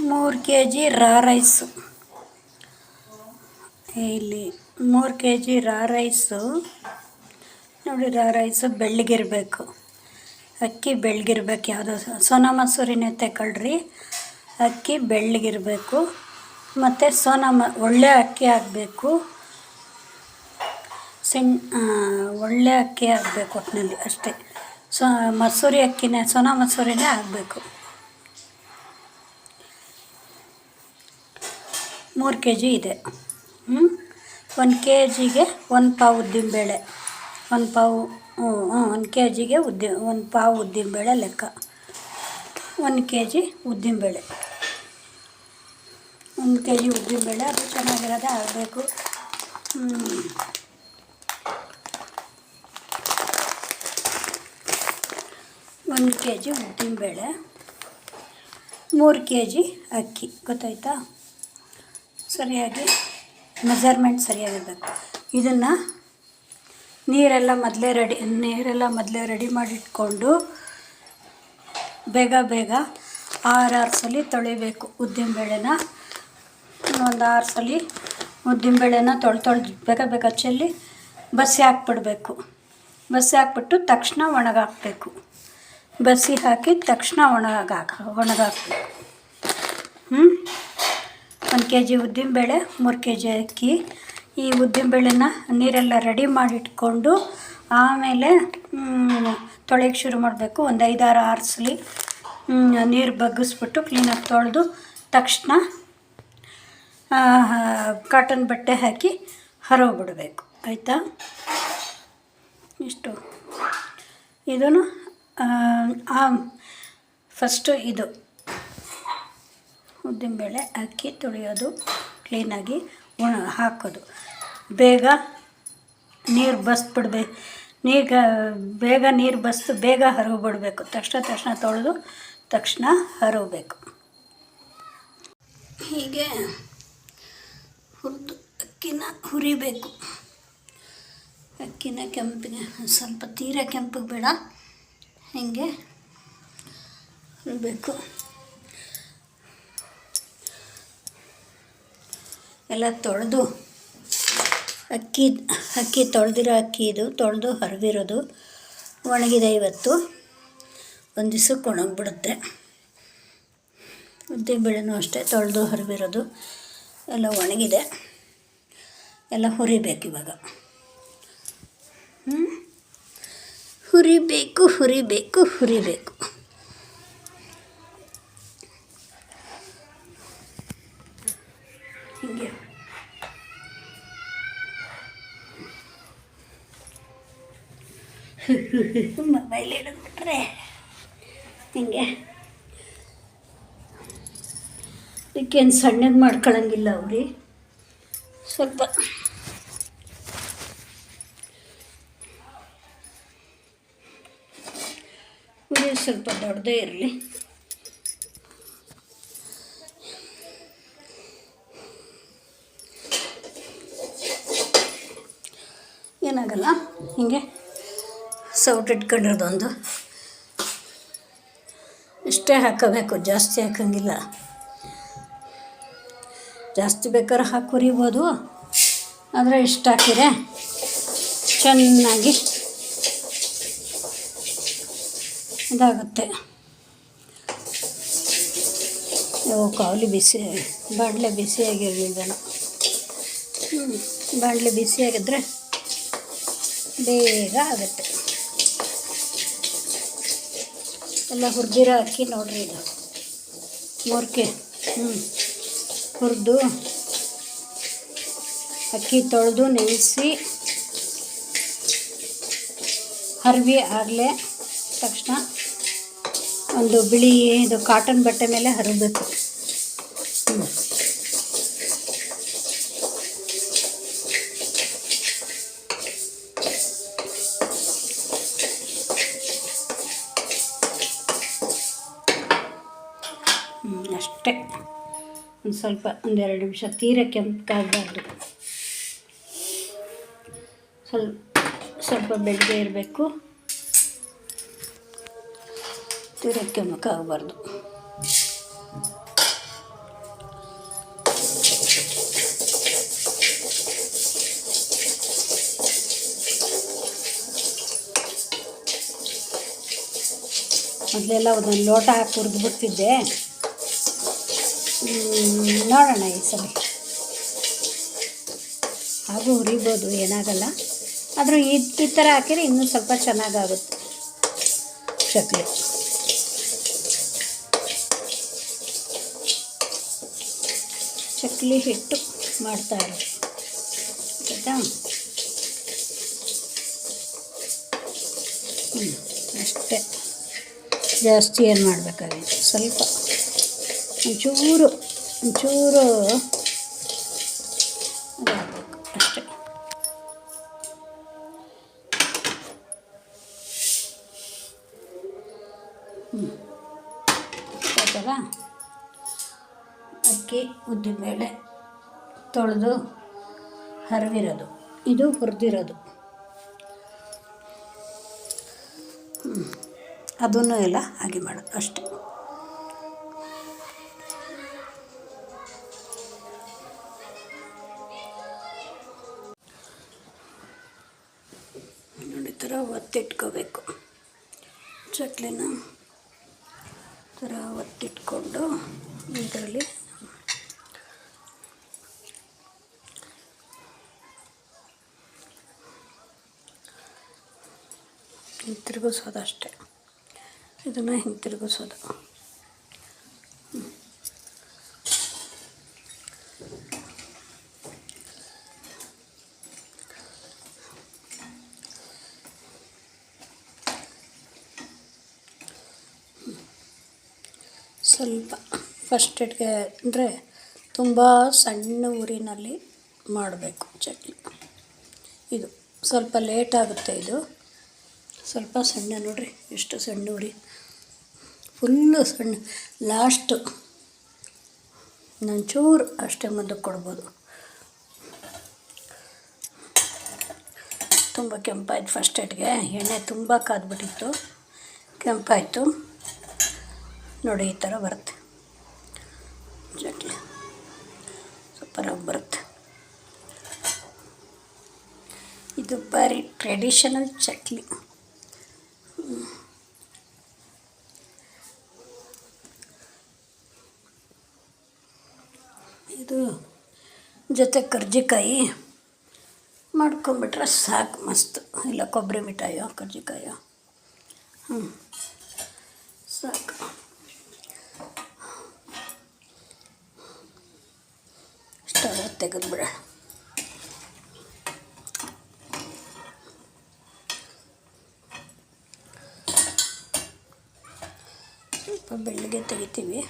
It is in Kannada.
ಮೂರು ಕೆ ಜಿ ರಾ ರೈಸು. ಇಲ್ಲಿ ಮೂರು ಕೆ ಜಿ ರಾ ರೈಸು. ನೋಡಿ, ರಾ ರೈಸು ಬೆಳ್ಳಗಿರಬೇಕು. ಅಕ್ಕಿ ಬೆಳ್ಳಗಿರ್ಬೇಕು ಯಾವುದೋ ಸೋನಾ ಮಸೂರಿನೇ ತಗೊಳ್ರಿ. ಅಕ್ಕಿ ಬೆಳ್ಳಗಿರಬೇಕು. ಮತ್ತು ಸೋನಾ ಮ, ಒಳ್ಳೆ ಅಕ್ಕಿ ಆಗಬೇಕು. ಸಿಣ್ ಒಳ್ಳೆ ಅಕ್ಕಿ ಆಗಬೇಕು ಒಟ್ಟಿನಲ್ಲಿ ಅಷ್ಟೇ. ಸೊ, ಮಸೂರಿ ಅಕ್ಕಿನೇ, ಸೋನಾ ಮಸೂರಿನೇ ಆಗಬೇಕು. ಮೂರು ಕೆ ಜಿ ಇದೆ ಒಂದು ಕೆ ಜಿಗೆ ಒಂದು ಪಾವು ಉದ್ದಿನಬೇಳೆ. ಒಂದು ಪಾವು ಹ್ಞೂ ಹ್ಞೂ ಒಂದು ಕೆ ಜಿಗೆ ಉದ್ದಿ, ಒಂದು ಪಾವು ಉದ್ದಿನಬೇಳೆ ಲೆಕ್ಕ. ಒಂದು ಕೆ ಜಿ ಉದ್ದಿನಬೇಳೆ. ಒಂದು ಕೆ ಜಿ ಉದ್ದಿನಬೇಳೆ, ಅದು ಚೆನ್ನಾಗಿರೋದೆ ಆಗಬೇಕು. ಒಂದು ಕೆ ಜಿ ಉದ್ದಿನಬೇಳೆ. ಮೂರು ಕೆ ಜಿ ಅಕ್ಕಿ. ಗೊತ್ತಾಯ್ತಾ? ಸರಿಯಾಗಿ ಮೆಜರ್ಮೆಂಟ್ ಸರಿಯಾಗಿರಬೇಕು ಇದನ್ನು ನೀರೆಲ್ಲ ಮೊದಲೇ ರೆಡಿ ನೀರೆಲ್ಲ ಮೊದಲೇ ರೆಡಿ ಮಾಡಿಟ್ಕೊಂಡು ಬೇಗ ಬೇಗ ಆರು ಆರು ಸಲ ತೊಳಿಬೇಕು ಉದ್ದಿನಬೇಳೆನ ಒಂದು ಆರು ಸಲ ಉದ್ದಿನಬೇಳೆನ ತೊಳೆ ತೊಳೆದು ಬೇಗ ಬೇಗ ಚೆಲ್ಲಿ ಬಸಿ ಹಾಕ್ಬಿಡ್ಬೇಕು. ಬಸಿ ಹಾಕ್ಬಿಟ್ಟು ತಕ್ಷಣ ಒಣಗಾಕಬೇಕು. ಬಸಿ ಹಾಕಿ ತಕ್ಷಣ ಒಣಗಾಕ ಒಣಗಾಕಬೇಕು. ಹ್ಞೂ ಒಂದು ಕೆ ಜಿ ಉದ್ದಿನಬೇಳೆ, ಮೂರು ಕೆ ಜಿ ಅಕ್ಕಿ. ಈ ಉದ್ದಿನಬೇಳೆನ ನೀರೆಲ್ಲ ರೆಡಿ ಮಾಡಿಟ್ಕೊಂಡು ಆಮೇಲೆ ತೊಳೆಯೋಕ್ಕೆ ಶುರು ಮಾಡಬೇಕು. ಒಂದು ಐದಾರು ಆರಿಸ್ಲಿ ನೀರು ಬಗ್ಗಿಸ್ಬಿಟ್ಟು ಕ್ಲೀನಾಗಿ ತೊಳೆದು ತಕ್ಷಣ ಕಾಟನ್ ಬಟ್ಟೆ ಹಾಕಿ ಹರವಿಬಿಡಬೇಕು ಆಯಿತಾ? ಇಷ್ಟು. ಇದನ್ನು ಫಸ್ಟು ಇದು. ಉದ್ದಿನಬೇಳೆ ಅಕ್ಕಿ ತೊಳೆಯೋದು ಕ್ಲೀನಾಗಿ ಒಣ ಹಾಕೋದು. ಬೇಗ ನೀರು ಬಸ್ಬಿಡ್ಬೇಕು ನೀಗ, ಬೇಗ ನೀರು ಬಸ್ದು ಬೇಗ ಹರವ್ಬಿಡ್ಬೇಕು ತಕ್ಷಣ ತಕ್ಷಣ ತೊಳೆದು ತಕ್ಷಣ ಹರವಬೇಕು ಹೀಗೆ ಹುರಿದು ಅಕ್ಕಿನ ಹುರಿಬೇಕು. ಅಕ್ಕಿನ ಕೆಂಪಿಗೆ, ಸ್ವಲ್ಪ ತೀರ ಕೆಂಪಿಗೆ ಬೇಡ. ಹೀಗೆ ಹುರಿಬೇಕು. ಎಲ್ಲ ತೊಳೆದು ಅಕ್ಕಿ ಅಕ್ಕಿ ತೊಳೆದಿರೋ ಅಕ್ಕಿ ಇದು, ತೊಳೆದು ಹರಿದಿರೋದು ಒಣಗಿದೆ ಇವತ್ತು. ಒಂದು ದಿವ್ಸಕ್ಕೆ ಒಣಗಿಬಿಡುತ್ತೆ. ಉದ್ದಿನಬೇಳೆನೂ ಅಷ್ಟೇ ತೊಳೆದು ಹರಿದಿರೋದು ಎಲ್ಲ ಒಣಗಿದೆ. ಎಲ್ಲ ಹುರಿಬೇಕು ಇವಾಗ. ಹುರಿಬೇಕು ಹುರಿಬೇಕು ಹುರಿಬೇಕು. ಹೀಗೆ. ಮೊಬೈಲ್ ಹಿಡಿದ್ಬಿಟ್ರೆ ಹಿಂಗೆ. ಇದಕ್ಕೇನು ಸಣ್ಣಗೆ ಮಾಡ್ಕೊಳಂಗಿಲ್ಲ ಅವ್ರಿ. ಸ್ವಲ್ಪ. ಸ್ವಲ್ಪ ದೊಡ್ಡದೇ ಇರಲಿ. ಏನಾಗಲ್ಲ, ಹೀಗೆ ಸೌಟ್ ಇಟ್ಕೊಂಡಿರೋದೊಂದು. ಇಷ್ಟೇ ಹಾಕೋಬೇಕು, ಜಾಸ್ತಿ ಹಾಕೋಂಗಿಲ್ಲ. ಜಾಸ್ತಿ ಬೇಕಾದ್ರೆ ಹಾಕಿ ಹುರಿಬೋದು. ಆದರೆ ಇಷ್ಟು ಹಾಕಿದರೆ ಚೆನ್ನಾಗಿ ಇದಾಗುತ್ತೆ. ಇವು ಕಾವಲಿ ಬಿಸಿ, ಬಾಣಲೆ ಬಿಸಿಯಾಗಿರಲಿಲ್ಲ ಬಾಣಲೆ ಬಿಸಿಯಾಗಿದ್ದರೆ ಬೇಗ ಆಗುತ್ತೆ. ಎಲ್ಲ ಹುರಿದಿರೋ ಅಕ್ಕಿ ನೋಡ್ರಿ ಇದು. ಮೂರ್ಕೆ. ಹ್ಞೂ ಹುರಿದು ಅಕ್ಕಿ ತೊಳೆದು ನೆನೆಸಿ ಹರಿವಿ ಆಗಲೇ ತಕ್ಷಣ ಒಂದು ಬಿಳಿ ಇದು ಕಾಟನ್ ಬಟ್ಟೆ ಮೇಲೆ ಹರಬೇಕು ಅಷ್ಟೇ. ಒಂದು ಸ್ವಲ್ಪ ಒಂದೆರಡು ನಿಮಿಷ ತೀರ ಕೆಂಪಾಗಬಾರ್ದು ಸ್ವಲ್ಪ ಸ್ವಲ್ಪ ಬೆಳಗ್ಗೆ ಇರಬೇಕು. ತೀರ ಕೆಮ್ಮಕ್ಕಾಗಬಾರ್ದು ಮೊದಲೆಲ್ಲ ಒಂದೊಂದು ಲೋಟ ಹಾಕಿ ಹುರಿದ್ಬಿಡ್ತಿದ್ದೆ. ನೋಡೋಣ ಈ ಸಲ. ಹಾಗೂ ಹುರಿಬೋದು ಏನಾಗಲ್ಲ. ಆದರೂ ಈ ಈ ಥರ ಹಾಕಿದ್ರೆ ಇನ್ನೂ ಸ್ವಲ್ಪ ಚೆನ್ನಾಗಾಗುತ್ತೆ. ಚಕ್ಲಿ. ಚಕ್ಲಿ ಹಿಟ್ಟು ಮಾಡ್ತಾರೆ ಆಯಿತಾ? ಹ್ಞೂ ಅಷ್ಟೇ. ಜಾಸ್ತಿ ಏನು ಮಾಡಬೇಕಾಗಿತ್ತು? ಸ್ವಲ್ಪ. ಒಂಚೂರು ಒಂಚೂರು. ಅಷ್ಟೇ. ಅಕ್ಕಿ ಉದ್ದಿನಬೇಳೆ ತೊಳೆದು ಹರಿದಿರೋದು ಇದು ಹುರಿದಿರೋದು. ಅದನ್ನು ಎಲ್ಲ ಹಾಗೆ ಮಾಡೋದು. ಅಷ್ಟೆ. ಥರ ಒತ್ತಿಟ್ಕೋಬೇಕು. ಚಕ್ಲಿನ ಥರ ಒತ್ತಿಟ್ಕೊಂಡು ಇದರಲ್ಲಿ ಹಿಂತಿರುಗಿಸೋದು ಅಷ್ಟೇ ಇದನ್ನು ಹಿಂತಿರುಗಿಸೋದು. ಸ್ವಲ್ಪ ಫಸ್ಟ್ ಏಡ್ಗೆ ಅಂದರೆ ತುಂಬ ಸಣ್ಣ ಉರಿನಲ್ಲಿ ಮಾಡಬೇಕು ಚಟ್ನಿ ಇದು ಸ್ವಲ್ಪ ಲೇಟ್ ಆಗುತ್ತೆ ಇದು. ಸ್ವಲ್ಪ ಸಣ್ಣ ನೋಡಿರಿ, ಎಷ್ಟು ಸಣ್ಣ ಉರಿ ಫುಲ್ಲು ಸಣ್ಣ. ಲಾಸ್ಟು ನಂಚೂರು ಅಷ್ಟೇ ಮುಂದೆ ಕೊಡ್ಬೋದು. ತುಂಬ ಕೆಂಪಾಯ್ತು ಫಸ್ಟ್ ಏಡ್ಗೆ ಎಣ್ಣೆ ತುಂಬ ಕಾದ್ಬಿಟ್ಟಿತ್ತು. ಕೆಂಪಾಯಿತು. ನೋಡಿ ಈ ಥರ ಬರುತ್ತೆ ಚಟ್ನಿ ಸೂಪರಾಗಿ ಬರುತ್ತೆ ಇದು ಭಾರಿ ಟ್ರೆಡಿಷನಲ್ ಚಟ್ನಿ ಇದು ಜೊತೆ ಕರ್ಜಿಕಾಯಿ ಮಾಡ್ಕೊಂಬಿಟ್ರೆ ಸಾಕು ಮಸ್ತ್ ಇಲ್ಲ ಕೊಬ್ಬರಿ ಮಿಠಾಯೋ ಕರ್ಜಿಕಾಯೋ ಹ್ಞೂ ಸಾಕು ತೆಗೆದುಬಿಡೋಣ ಸ್ವಲ್ಪ ಬೆಳ್ಳಿಗೆ ತೆಗಿತೀವಿ.